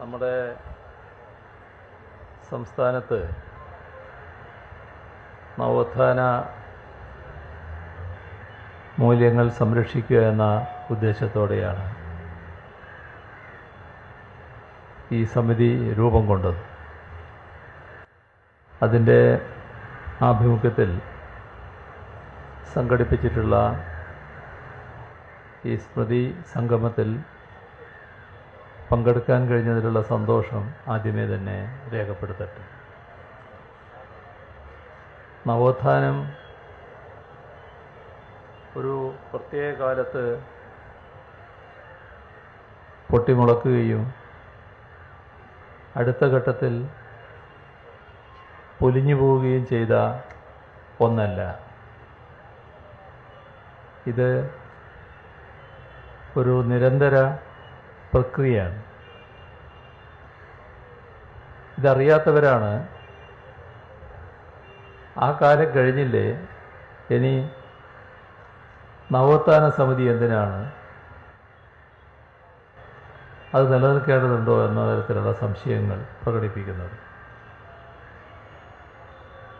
നമ്മുടെ സംസ്ഥാനത്ത് നവോത്ഥാന മൂല്യങ്ങൾ സംരക്ഷിക്കുക എന്ന ഉദ്ദേശത്തോടെയാണ് ഈ സമിതി രൂപം കൊണ്ടത്. അതിന്റെ ആഭിമുഖ്യത്തിൽ സംഘടിപ്പിച്ചിട്ടുള്ള ഈ സ്മൃതി സംഗമത്തിൽ പങ്കെടുക്കാൻ കഴിഞ്ഞതിലുള്ള സന്തോഷം ആദ്യമേ തന്നെ രേഖപ്പെടുത്തട്ടെ. നവോത്ഥാനം ഒരു പ്രത്യേക കാലത്ത് പൊട്ടിമുളക്കുകയും അടുത്ത ഘട്ടത്തിൽ പൊലിഞ്ഞു പോവുകയും ചെയ്ത ഒന്നല്ല. ഇത് ഒരു നിരന്തര പ്രക്രിയയാണ്. ഇതറിയാത്തവരാണ്. ആ കാലം കഴിഞ്ഞില്ലേ? ഇനി നവോത്ഥാന സമിതി എന്തിനാണ്? അത് നിലനിൽക്കേണ്ടതുണ്ടോ എന്ന തരത്തിലുള്ള സംശയങ്ങൾ പ്രകടിപ്പിക്കുന്നത്.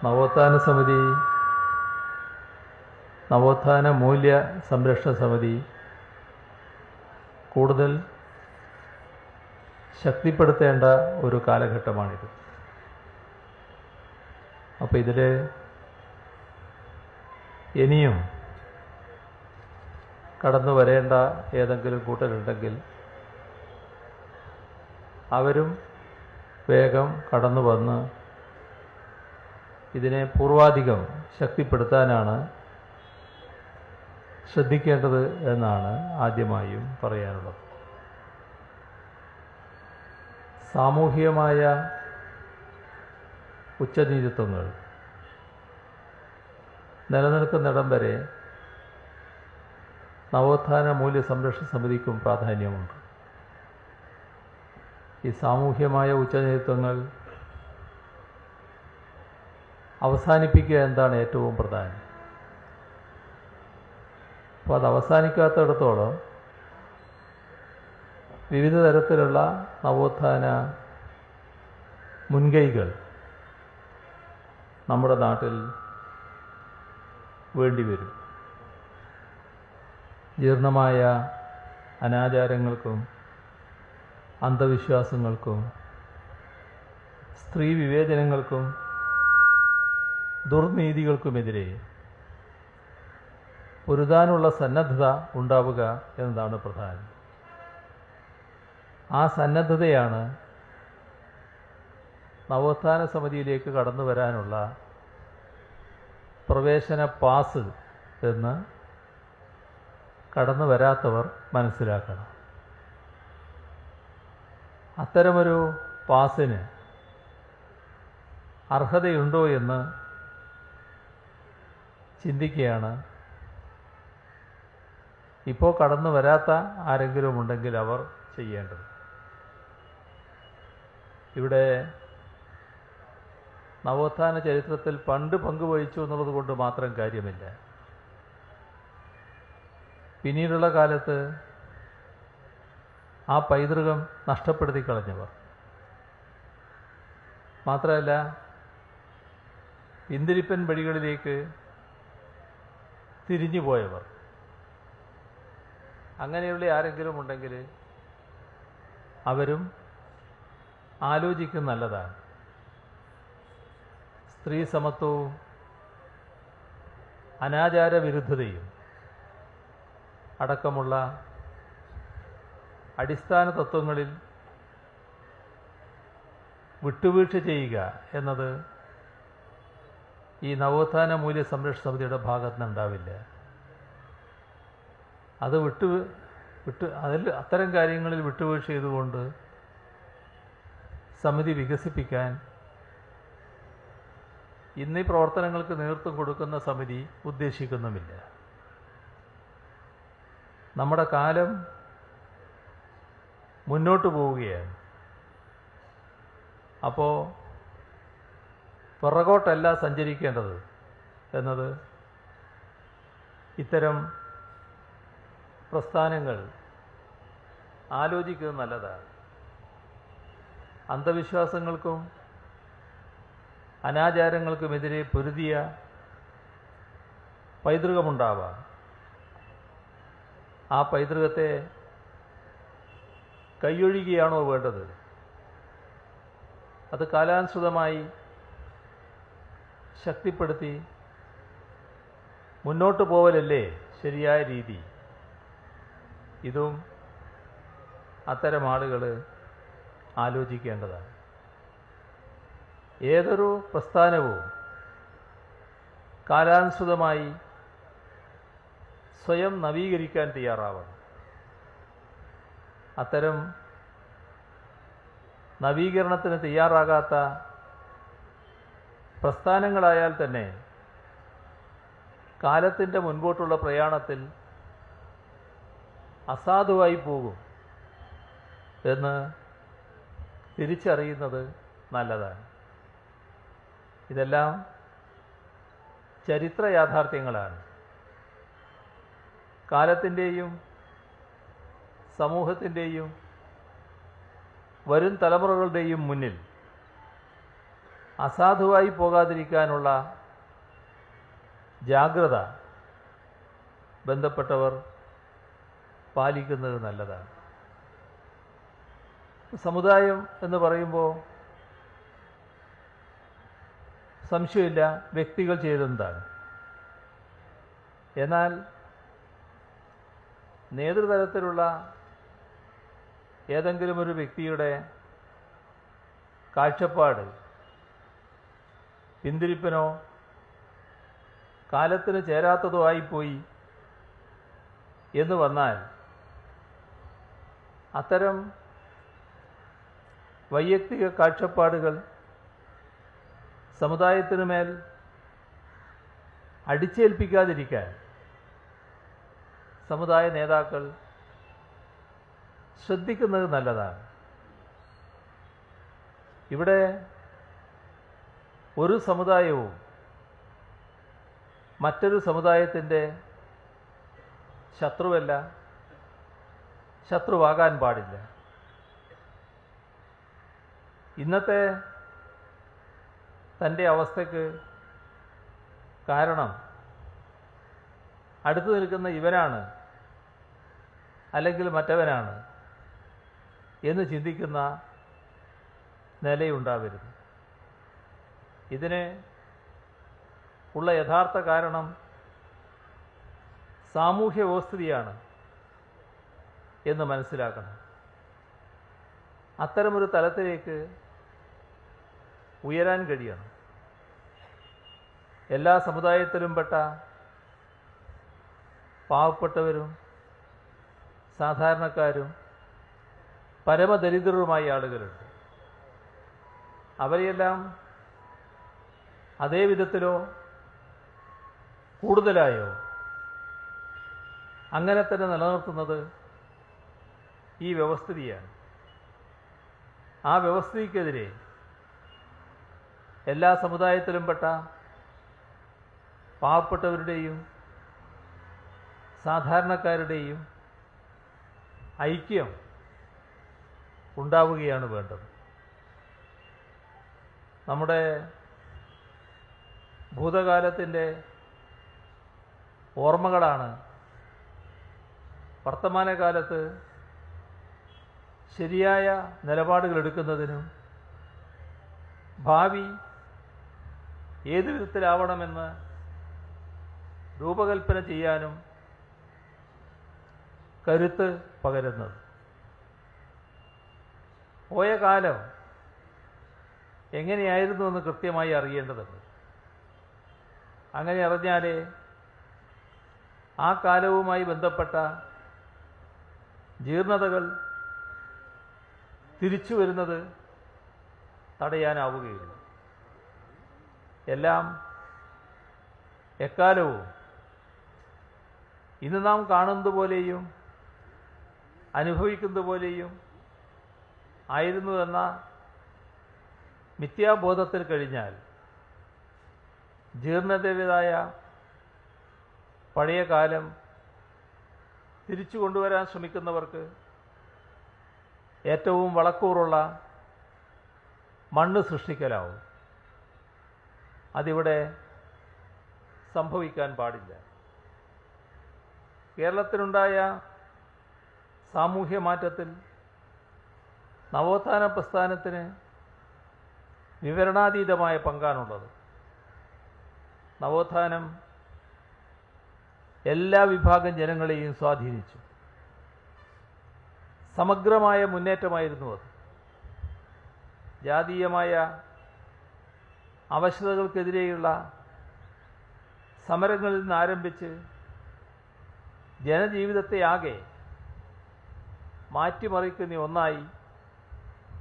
നവോത്ഥാന സമിതി നവോത്ഥാന മൂല്യ സംരക്ഷണ സമിതി കൂടുതൽ ശക്തിപ്പെടുത്തേണ്ട ഒരു കാലഘട്ടമാണിത്. അപ്പോൾ ഇതിൽ ഇനിയും കടന്നു വരേണ്ട ഏതെങ്കിലും കൂട്ടരുണ്ടെങ്കിൽ അവരും വേഗം കടന്നു വന്ന് ഇതിനെ പൂർവാധികം ശക്തിപ്പെടുത്താനാണ് ശ്രദ്ധിക്കേണ്ടത് എന്നാണ് ആദ്യമായും പറയാനുള്ളത്. സാമൂഹികമായ ഉച്ചനീതിത്വങ്ങൾ നിലനിൽക്കുന്നിടം വരെ നവോത്ഥാന മൂല്യ സംരക്ഷണ സമിതിക്കും പ്രാധാന്യമുണ്ട്. ഈ സാമൂഹ്യമായ ഉച്ചനേതൃത്വങ്ങൾ അവസാനിപ്പിക്കുക എന്താണ് ഏറ്റവും പ്രധാനം? അപ്പോൾ അത് അവസാനിക്കാത്തിടത്തോളം വിവിധ തരത്തിലുള്ള നവോത്ഥാന മുൻകൈകൾ നമ്മുടെ നാട്ടിൽ വേണ്ടിവരും. ജീർണമായ അനാചാരങ്ങൾക്കും അന്ധവിശ്വാസങ്ങൾക്കും സ്ത്രീ വിവേചനങ്ങൾക്കും ദുർനീതികൾക്കുമെതിരെ പൊരുതാനുള്ള സന്നദ്ധത ഉണ്ടാവുക എന്നതാണ് പ്രധാനം. ആ സന്നദ്ധതയാണ് നവോത്ഥാന സമിതിയിലേക്ക് കടന്നു വരാനുള്ള പ്രവേശന പാസ് എന്ന് കടന്നു വരാത്തവർ മനസ്സിലാക്കണം. അത്തരമൊരു പാസിന് അർഹതയുണ്ടോ എന്ന് ചിന്തിക്കുകയാണ്. ഇപ്പോൾ കടന്നു വരാത്ത ആരെങ്കിലും ഉണ്ടെങ്കിൽ അവർ ചെയ്യേണ്ടത്. ഇവിടെ നവോത്ഥാന ചരിത്രത്തിൽ പണ്ട് പങ്കുവഹിച്ചു എന്നുള്ളത് കൊണ്ട് മാത്രം കാര്യമില്ല. പിന്നീടുള്ള കാലത്ത് ആ പൈതൃകം നഷ്ടപ്പെടുത്തി കളഞ്ഞവർ. മാത്രമല്ല ഇന്ദിരിപ്പൻ വഴികളിലേക്ക് തിരിഞ്ഞു പോയവർ. അങ്ങനെയുള്ള ആരെങ്കിലും ഉണ്ടെങ്കിൽ അവരും ആലോചിക്കും നല്ലതാണ്. സ്ത്രീ സമത്വവും അനാചാര വിരുദ്ധതയും അടക്കമുള്ള അടിസ്ഥാന തത്വങ്ങളിൽ വിട്ടുവീഴ്ച ചെയ്യുക എന്നത് ഈ നവോത്ഥാന മൂല്യ സംരക്ഷണ സമിതിയുടെ ഭാഗത്ത് നിന്നുണ്ടാവില്ല. അത് വിട്ടു വിട്ട് അതിൽ അത്തരം കാര്യങ്ങളിൽ വിട്ടുവീഴ്ച ചെയ്തുകൊണ്ട് സമിതി വികസിപ്പിക്കാൻ ഇന്നീ പ്രവർത്തനങ്ങൾക്ക് നേതൃത്വം കൊടുക്കുന്ന സമിതി ഉദ്ദേശിക്കുന്നുമില്ല. നമ്മുടെ കാലം മുന്നോട്ട് പോവുകയാണ്. അപ്പോൾ പിറകോട്ടല്ല സഞ്ചരിക്കേണ്ടത് എന്നത് ഇത്തരം പ്രസ്ഥാനങ്ങൾ ആലോചിക്കുന്നത് നല്ലതാണ്. അന്ധവിശ്വാസങ്ങൾക്കും അനാചാരങ്ങൾക്കുമെതിരെ പൊരുതിയ പൈതൃകമുണ്ടാവാം. ആ പൈതൃകത്തെ കൈയൊഴിയുകയാണോ വേണ്ടത്? അത് കാലാനുസൃതമായി ശക്തിപ്പെടുത്തി മുന്നോട്ട് പോവലല്ലേ ശരിയായ രീതി? ഇതും അത്തരം ആളുകൾ ആലോചിക്കേണ്ടതാണ്. ഏതൊരു പ്രസ്ഥാനവും കാലാനുസൃതമായി സ്വയം നവീകരിക്കാൻ തയ്യാറാവണം. അത്തരം നവീകരണത്തിന് തയ്യാറാകാത്ത പ്രസ്ഥാനങ്ങളായാൽ തന്നെ കാലത്തിന്റെ മുൻപോട്ടുള്ള പ്രയാണത്തിൽ അസാധുവായി പോകും എന്ന് തിരിച്ചറിയുന്നത് നല്ലതാണ്. ഇതെല്ലാം ചരിത്ര യാഥാർത്ഥ്യങ്ങളാണ് കാലത്തിന്റെയും സമൂഹത്തിന്റെയും വരും തലമുറകളുടെയും മുന്നിൽ അസാധുവായി പോകാതിരിക്കാനുള്ള ജാഗ്രത ബന്ധപ്പെട്ടവർ പാലിക്കുന്നത് നല്ലതാണ്. സമുദായം എന്ന് പറയുമ്പോൾ സംശയമില്ല വ്യക്തികൾ ചെയ്തതാണ് എന്നാൽ നേതൃതലത്തിലുള്ള ഏതെങ്കിലും ഒരു വ്യക്തിയുടെ കാഴ്ചപ്പാട് പിന്തിരിപ്പനോ കാലത്തിന് ചേരാത്തതോ ആയിപ്പോയി എന്ന് വന്നാൽ അത്തരം വൈയക്തിക കാഴ്ചപ്പാടുകൾ സമുദായത്തിനു മേൽ അടിച്ചേൽപ്പിക്കാതിരിക്കാൻ സമുദായ നേതാക്കൾ ശ്രദ്ധിക്കുന്നത് നല്ലതാണ്. ഇവിടെ ഒരു സമുദായവും മറ്റൊരു സമുദായത്തിന്റെ ശത്രുവല്ല ശത്രുവാകാൻ പാടില്ല. ഇന്നത്തെ തന്റെ അവസ്ഥയ്ക്ക് കാരണം അടുത്തു നിൽക്കുന്ന ഇവനാണ് അല്ലെങ്കിൽ മറ്റവനാണ് എന്ന് ചിന്തിക്കുന്ന നിലയുണ്ടാവരുത്. ഇതിന് ഉള്ള യഥാർത്ഥ കാരണം സാമൂഹ്യ വ്യവസ്ഥിതിയാണ് എന്ന് മനസ്സിലാക്കണം. അത്തരമൊരു തലത്തിലേക്ക് ഉയരാൻ കഴിയണം. എല്ലാ സമുദായത്തിലും പെട്ട പാവപ്പെട്ടവരും സാധാരണക്കാരും പരമദരിദ്രരുമായ ആളുകളുണ്ട്. അവരെയെല്ലാം അതേ വിധത്തിലോ കൂടുതലായോ അങ്ങനെ തന്നെ നിലനിർത്തുന്നത് ഈ വ്യവസ്ഥിതിയാണ്. ആ വ്യവസ്ഥിതിക്കെതിരെ എല്ലാ സമുദായത്തിലും പെട്ട പാവപ്പെട്ടവരുടെയും സാധാരണക്കാരുടെയും ഐക്യം ഉണ്ടാവുകയാണ് വേണ്ടത്. നമ്മുടെ ഭൂതകാലത്തിന്റെ ഓർമ്മകളാണ് വർത്തമാനകാലത്ത് ശരിയായ നിലപാടുകൾ എടുക്കുന്നതിനും ഭാവി ഏത് വിധത്തിലാവണമെന്ന് രൂപകൽപ്പന ചെയ്യാനും കരുത്ത് പകരുന്നത്. പോയ കാലം എങ്ങനെയായിരുന്നു എന്ന് കൃത്യമായി അറിയേണ്ടതുണ്ട്. അങ്ങനെ അറിഞ്ഞാലേ ആ കാലവുമായി ബന്ധപ്പെട്ട ജീർണതകൾ തിരിച്ചു വരുന്നത് തടയാനാവുകയില്ല എല്ലാം എക്കാലവും ഇന്ന് നാം കാണുന്നത് പോലെയും അനുഭവിക്കുന്നത് പോലെയും ആയിരുന്നു എന്ന മിഥ്യാബോധത്തിൽ കഴിഞ്ഞാൽ ജീർണതയുടേതായ പഴയ കാലം തിരിച്ചു കൊണ്ടുവരാൻ ശ്രമിക്കുന്നവർക്ക് ഏറ്റവും വളക്കൂറുള്ള മണ്ണ് സൃഷ്ടിക്കലാവും. അതിവിടെ സംഭവിക്കാൻ പാടില്ല. കേരളത്തിലുണ്ടായ സാമൂഹ്യ മാറ്റത്തിൽ നവോത്ഥാന പ്രസ്ഥാനത്തിന് വിവരണാതീതമായ പങ്കാണുള്ളത്. നവോത്ഥാനം എല്ലാ വിഭാഗം ജനങ്ങളെയും സ്വാധീനിച്ചു. സമഗ്രമായ മുന്നേറ്റമായിരുന്നു അത്. ജാതീയമായ അവശതകൾക്കെതിരെയുള്ള സമരങ്ങളിൽ നിന്ന് ആരംഭിച്ച് ജനജീവിതത്തെ ആകെ മാറ്റിമറിക്കുന്ന ഒന്നായി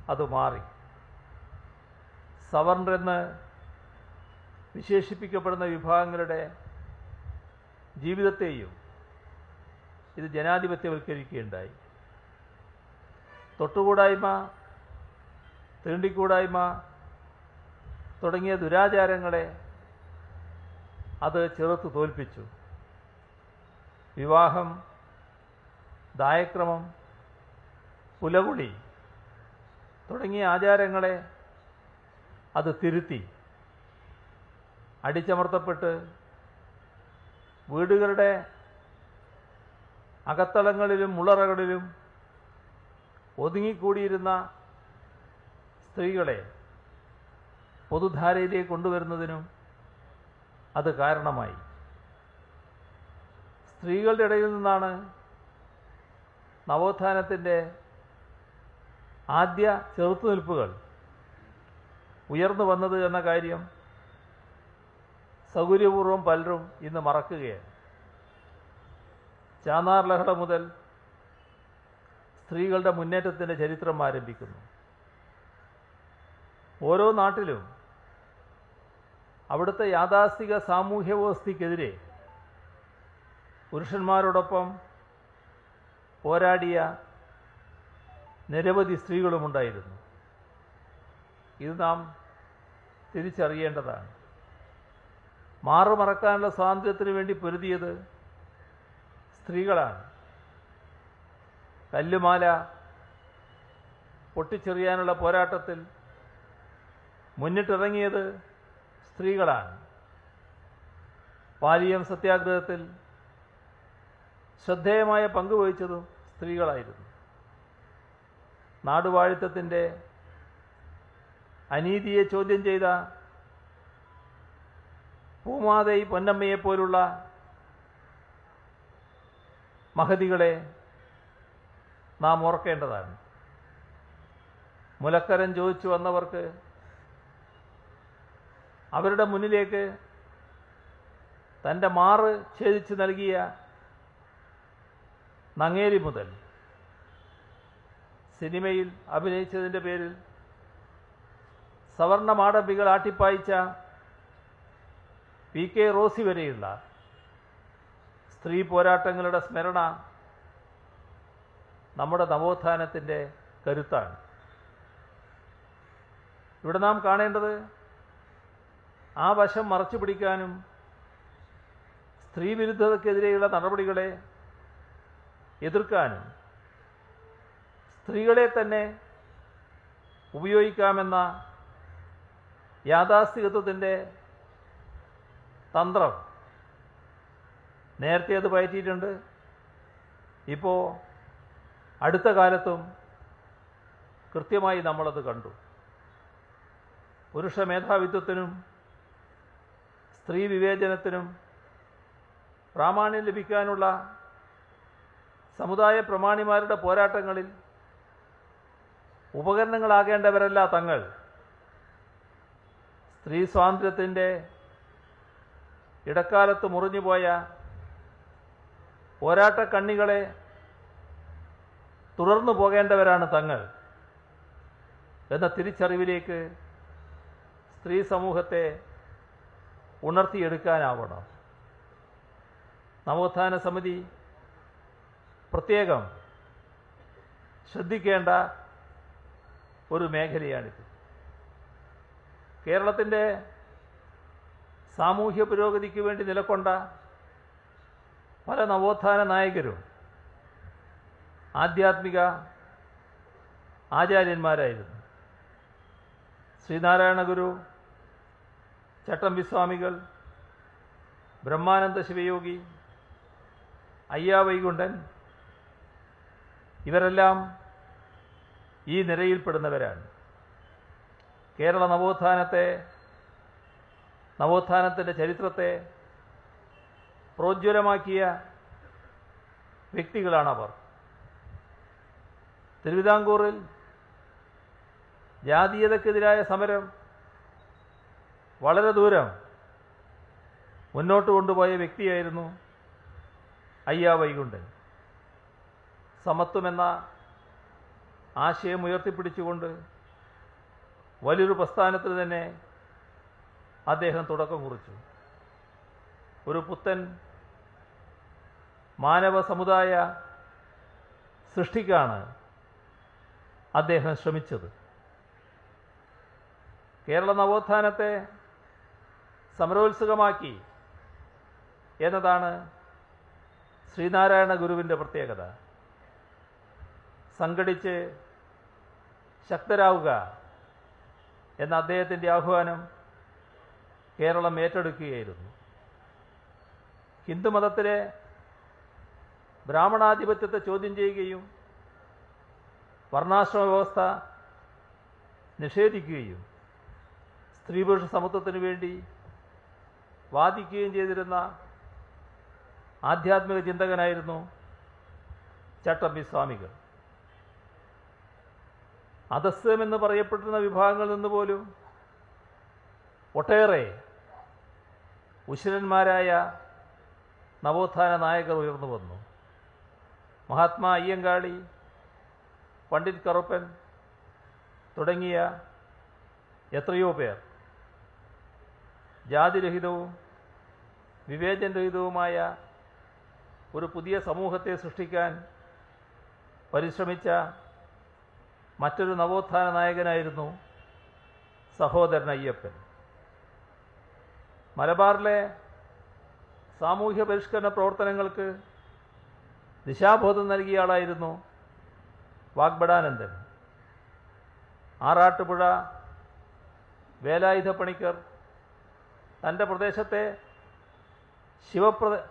അത് മാറി. സവർണരെന്ന് വിശേഷിപ്പിക്കപ്പെടുന്ന വിഭാഗങ്ങളുടെ ജീവിതത്തെയും ഇത് ജനാധിപത്യവൽക്കരിക്കുകയുണ്ടായി. തൊട്ടുകൂടായ്മ തീണ്ടിക്കൂടായ്മ തുടങ്ങിയ ദുരാചാരങ്ങളെ അത് ചെറുത്ത് തോൽപ്പിച്ചു. വിവാഹം ദായക്രമം പുലകുളി തുടങ്ങിയ ആചാരങ്ങളെ അത് തിരുത്തി. അടിച്ചമർത്തപ്പെട്ട് വീടുകളുടെ അകത്തളങ്ങളിലും മുളറകളിലും ഒതുങ്ങിക്കൂടിയിരുന്ന സ്ത്രീകളെ പൊതുധാരയിലേക്ക് കൊണ്ടുവരുന്നതിനും അത് കാരണമായി. സ്ത്രീകളുടെ ഇടയിൽ നിന്നാണ് നവോത്ഥാനത്തിന്റെ ആദ്യ ചെറുത്തുനിൽപ്പുകൾ ഉയർന്നു വന്നത് എന്ന കാര്യം സൗകര്യപൂർവം പലരും ഇന്ന് മറക്കുകയാണ്. ചാന്നാർ ലഹള മുതൽ സ്ത്രീകളുടെ മുന്നേറ്റത്തിന്റെ ചരിത്രം ആരംഭിക്കുന്നു. ഓരോ നാട്ടിലും അവിടുത്തെ യാഥാസ്ഥിക സാമൂഹ്യ വ്യവസ്ഥയ്ക്കെതിരെ പുരുഷന്മാരോടൊപ്പം പോരാടിയ നിരവധി സ്ത്രീകളുമുണ്ടായിരുന്നു. ഇത് നാം തിരിച്ചറിയേണ്ടതാണ്. മാറുമറക്കാനുള്ള സ്വാതന്ത്ര്യത്തിന് വേണ്ടി പൊരുതിയത് സ്ത്രീകളാണ്. കല്ലുമാല പൊട്ടിച്ചെറിയാനുള്ള പോരാട്ടത്തിൽ മുന്നിട്ടിറങ്ങിയത് സ്ത്രീകളാണ്. പാലിയം സത്യാഗ്രഹത്തിൽ ശ്രദ്ധേയമായ പങ്ക് വഹിച്ചതും സ്ത്രീകളായിരുന്നു. നാടുവാഴിത്തത്തിന്റെ അനീതിയെ ചോദ്യം ചെയ്ത പൂമാതൈ പൊന്നമ്മയെപ്പോലുള്ള മഹതികളെ നാം ഓർക്കേണ്ടതാണ്. മുലക്കരൻ ചോദിച്ചു വന്നവർക്ക് അവരുടെ മുന്നിലേക്ക് തന്റെ മാറ് ഛേദിച്ച് നൽകിയ നങ്ങേരി മുതൽ സിനിമയിൽ അഭിനയിച്ചതിന്റെ പേരിൽ സവർണ മാടമ്പികൾ ആട്ടിപ്പായിച്ച പി കെ റോസി വരെയുള്ള സ്ത്രീ പോരാട്ടങ്ങളുടെ സ്മരണ നമ്മുടെ നവോത്ഥാനത്തിന്റെ കരുത്താണ്. ഇവിടെ നാം കാണേണ്ടത് ആ വശം മറച്ചു പിടിക്കാനും സ്ത്രീവിരുദ്ധതയ്ക്കെതിരെയുള്ള നടപടികളെ എതിർക്കാനും സ്ത്രീകളെ തന്നെ ഉപയോഗിക്കാമെന്ന യാഥാസ്ഥികത്വത്തിന്റെ തന്ത്രം നേരത്തെ അത് പയറ്റിയിട്ടുണ്ട്. ഇപ്പോൾ അടുത്ത കാലത്തും കൃത്യമായി നമ്മളത് കണ്ടു. പുരുഷ മേധാവിത്വത്തിനും സ്ത്രീ വിവേചനത്തിനും പ്രാമാണ്യം ലഭിക്കാനുള്ള സമുദായ പ്രമാണിമാരുടെ പോരാട്ടങ്ങളിൽ ഉപകരണങ്ങളാകേണ്ടവരല്ല തങ്ങൾ. സ്ത്രീ സ്വാതന്ത്ര്യത്തിന്റെ ഇടക്കാലത്ത് മുറിഞ്ഞുപോയ പോരാട്ട കണ്ണികളെ തുടർന്നു പോകേണ്ടവരാണ് തങ്ങൾ എന്ന തിരിച്ചറിവിലേക്ക് സ്ത്രീ സമൂഹത്തെ ഉണർത്തിയെടുക്കാനാവണം. നവോത്ഥാന സമിതി പ്രത്യേകം ശ്രദ്ധിക്കേണ്ട ഒരു മേഖലയാണിത്. കേരളത്തിന്റെ സാമൂഹ്യ പുരോഗതിക്ക് വേണ്ടി നിലക്കൊണ്ട പല നവോത്ഥാന നായകരും ആധ്യാത്മിക ആചാര്യന്മാരായിരുന്നു. ശ്രീനാരായണ ഗുരു ചട്ടമ്പി സ്വാമികൾ ബ്രഹ്മാനന്ദ ശിവയോഗി അയ്യാ വൈകുണ്ഠൻ ഇവരെല്ലാം ഈ നിരയിൽപ്പെടുന്നവരാണ്. കേരള നവോത്ഥാനത്തെ നവോത്ഥാനത്തിന്റെ ചരിത്രത്തെ പ്രോജ്വലമാക്കിയ വ്യക്തികളാണ് വ്യക്തികളാണവർ. തിരുവിതാംകൂറിൽ ജാതീയതക്കെതിരായ സമരം വളരെ ദൂരം മുന്നോട്ട് കൊണ്ടുപോയ വ്യക്തിയായിരുന്നു അയ്യാ വൈകുണ്ഠൻ. സമത്വമെന്ന ആശയം ഉയർത്തിപ്പിടിച്ചുകൊണ്ട് വലിയൊരു പ്രസ്ഥാനത്തിന് തന്നെ അദ്ദേഹം തുടക്കം കുറിച്ചു. ഒരു പുത്തൻ മാനവ സമുദായ സൃഷ്ടിക്കാണ് അദ്ദേഹം ശ്രമിച്ചത്. കേരള നവോത്ഥാനത്തെ സമരോത്സുകമാക്കി എന്നതാണ് ശ്രീനാരായണ ഗുരുവിന്റെ പ്രത്യേകത. സംഘടിച്ച് ശക്തരാവുക എന്ന അദ്ദേഹത്തിന്റെ ആഹ്വാനം കേരളം ഏറ്റെടുക്കുകയായിരുന്നു. ഹിന്ദുമതത്തിലെ ബ്രാഹ്മണാധിപത്യത്തെ ചോദ്യം ചെയ്യുകയും വർണാശ്രമ വ്യവസ്ഥ നിഷേധിക്കുകയും സ്ത്രീപുരുഷ സമത്വത്തിനു വേണ്ടി വാദിക്കുകയും ചെയ്തിരുന്ന ആധ്യാത്മിക ചിന്തകനായിരുന്നു ചട്ടമ്പി സ്വാമികൾ. അധസ്യം എന്ന് പറയപ്പെടുന്ന വിഭാഗങ്ങളിൽ നിന്ന് പോലും ഒട്ടേറെ ഉശിരന്മാരായ നവോത്ഥാന നായകർ ഉയർന്നു വന്നു. മഹാത്മാ അയ്യങ്കാളി പണ്ഡിറ്റ് കറുപ്പൻ തുടങ്ങിയ എത്രയോ പേർ. ജാതിരഹിതവും വിവേചനരഹിതവുമായ ഒരു പുതിയ സമൂഹത്തെ സൃഷ്ടിക്കാൻ പരിശ്രമിച്ച മറ്റൊരു നവോത്ഥാന നായകനായിരുന്നു സഹോദരൻ അയ്യപ്പൻ. മലബാറിലെ സാമൂഹ്യ പരിഷ്കരണ പ്രവർത്തനങ്ങൾക്ക് ദിശാബോധം നൽകിയ ആളായിരുന്നു വാഗ്ബടാനന്ദൻ ആറാട്ടുപുഴ വേലായുധ പണിക്കർ തന്റെ പ്രദേശത്തെ ശിവപ്ര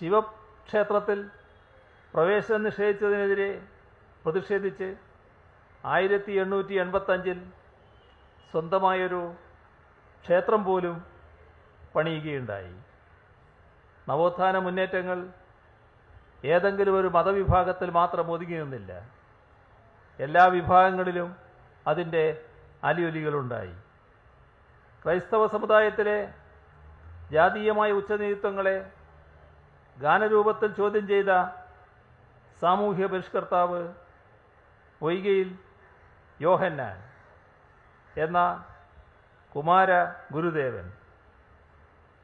ശിവക്ഷേത്രത്തിൽ പ്രവേശനം നിഷേധിച്ചതിനെതിരെ പ്രതിഷേധിച്ച് ആയിരത്തി എണ്ണൂറ്റി എൺപത്തഞ്ചിൽ സ്വന്തമായൊരു ക്ഷേത്രം പോലും പണിയുകയുണ്ടായി. നവോത്ഥാന മുന്നേറ്റങ്ങൾ ഏതെങ്കിലും ഒരു മതവിഭാഗത്തിൽ മാത്രം ഒതുങ്ങി നിന്നില്ല. എല്ലാ വിഭാഗങ്ങളിലും അതിന്റെ അലിയൊലികളുണ്ടായി. ക്രൈസ്തവ സമുദായത്തിലെ ജാതീയമായ ഉച്ചനീതിത്വങ്ങളെ ഗാനരൂപത്തിൽ ചോദ്യം ചെയ്ത സാമൂഹ്യ പരിഷ്കർത്താവ് പൊയ്കയിൽ യോഹന്നാൻ എന്ന കുമാര ഗുരുദേവൻ.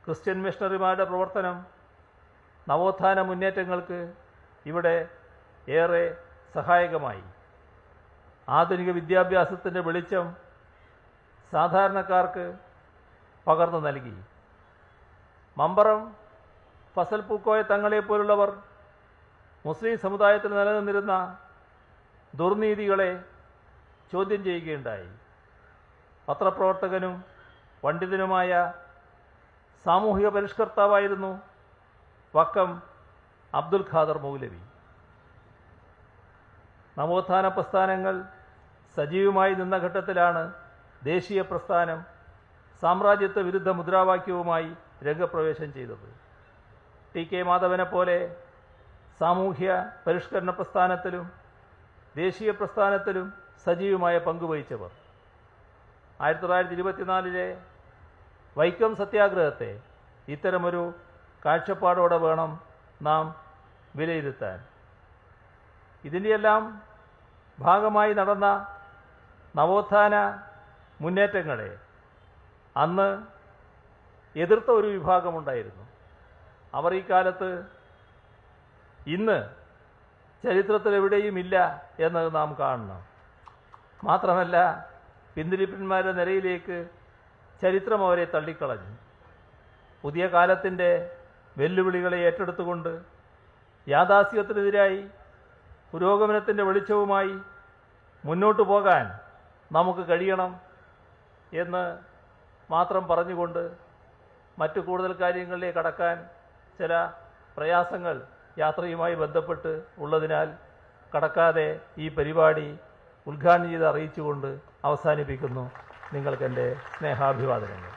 ക്രിസ്ത്യൻ മിഷണറിമാരുടെ പ്രവർത്തനം നവോത്ഥാന മുന്നേറ്റങ്ങൾക്ക് ഇവിടെ ഏറെ സഹായകമായി. ആധുനിക വിദ്യാഭ്യാസത്തിന്റെ വെളിച്ചം സാധാരണക്കാർക്ക് പകർന്നു നൽകി. മമ്പറം ഫസൽ പൂക്കോയ തങ്ങളെപ്പോലുള്ളവർ മുസ്ലിം സമുദായത്തിൽ നിലനിന്നിരുന്ന ദുർനീതികളെ ചോദ്യം ചെയ്യുകയുണ്ടായി. പത്രപ്രവർത്തകനും പണ്ഡിതനുമായ സാമൂഹിക പരിഷ്കർത്താവായിരുന്നു വക്കം അബ്ദുൽ ഖാദർ മൗലവി. നവോത്ഥാന പ്രസ്ഥാനങ്ങൾ സജീവമായി നിന്ന ഘട്ടത്തിലാണ് ദേശീയ പ്രസ്ഥാനം സാമ്രാജ്യത്വ വിരുദ്ധ മുദ്രാവാക്യവുമായി രംഗപ്രവേശം ചെയ്തത്. ടി കെ മാധവനെ പോലെ സാമൂഹ്യ പരിഷ്കരണ പ്രസ്ഥാനത്തിലും ദേശീയ പ്രസ്ഥാനത്തിലും സജീവമായ പങ്കുവഹിച്ചവർ ആയിരത്തി തൊള്ളായിരത്തി ഇരുപത്തിനാലിലെ വൈക്കം സത്യാഗ്രഹത്തെ ഇത്തരമൊരു കാഴ്ചപ്പാടോടെ വേണം നാം വിലയിരുത്താൻ. ഇതിന്റെയെല്ലാം ഭാഗമായി നടന്ന നവോത്ഥാന മുന്നേറ്റങ്ങളെ അന്ന് എതിർത്ത ഒരു വിഭാഗമുണ്ടായിരുന്നു. അവർ ഈ കാലത്ത് ഇന്ന് ചരിത്രത്തിൽ എവിടെയും ഇല്ല എന്നത് നാം കാണണം. മാത്രമല്ല പിന്തിരിപ്പന്മാരുടെ നിരയിലേക്ക് ചരിത്രം അവരെ തള്ളിക്കളഞ്ഞു. പുതിയ കാലത്തിന്റെ വെല്ലുവിളികളെ ഏറ്റെടുത്തുകൊണ്ട് യാഥാസ്ഥ്യത്തിനെതിരായി പുരോഗമനത്തിന്റെ വെളിച്ചവുമായി മുന്നോട്ട് പോകാൻ നമുക്ക് കഴിയണം എന്ന് മാത്രം പറഞ്ഞുകൊണ്ട് മറ്റു കൂടുതൽ കാര്യങ്ങളിലേക്ക് കടക്കാൻ ചില പ്രയാസങ്ങൾ യാത്രയുമായി ബന്ധപ്പെട്ട് ഉള്ളതിനാൽ കടക്കാതെ ഈ പരിപാടി ഉദ്ഘാടനം ചെയ്ത് അറിയിച്ചുകൊണ്ട് അവസാനിപ്പിക്കുന്നു. നിങ്ങൾക്കെന്റെ സ്നേഹാഭിവാദനങ്ങൾ.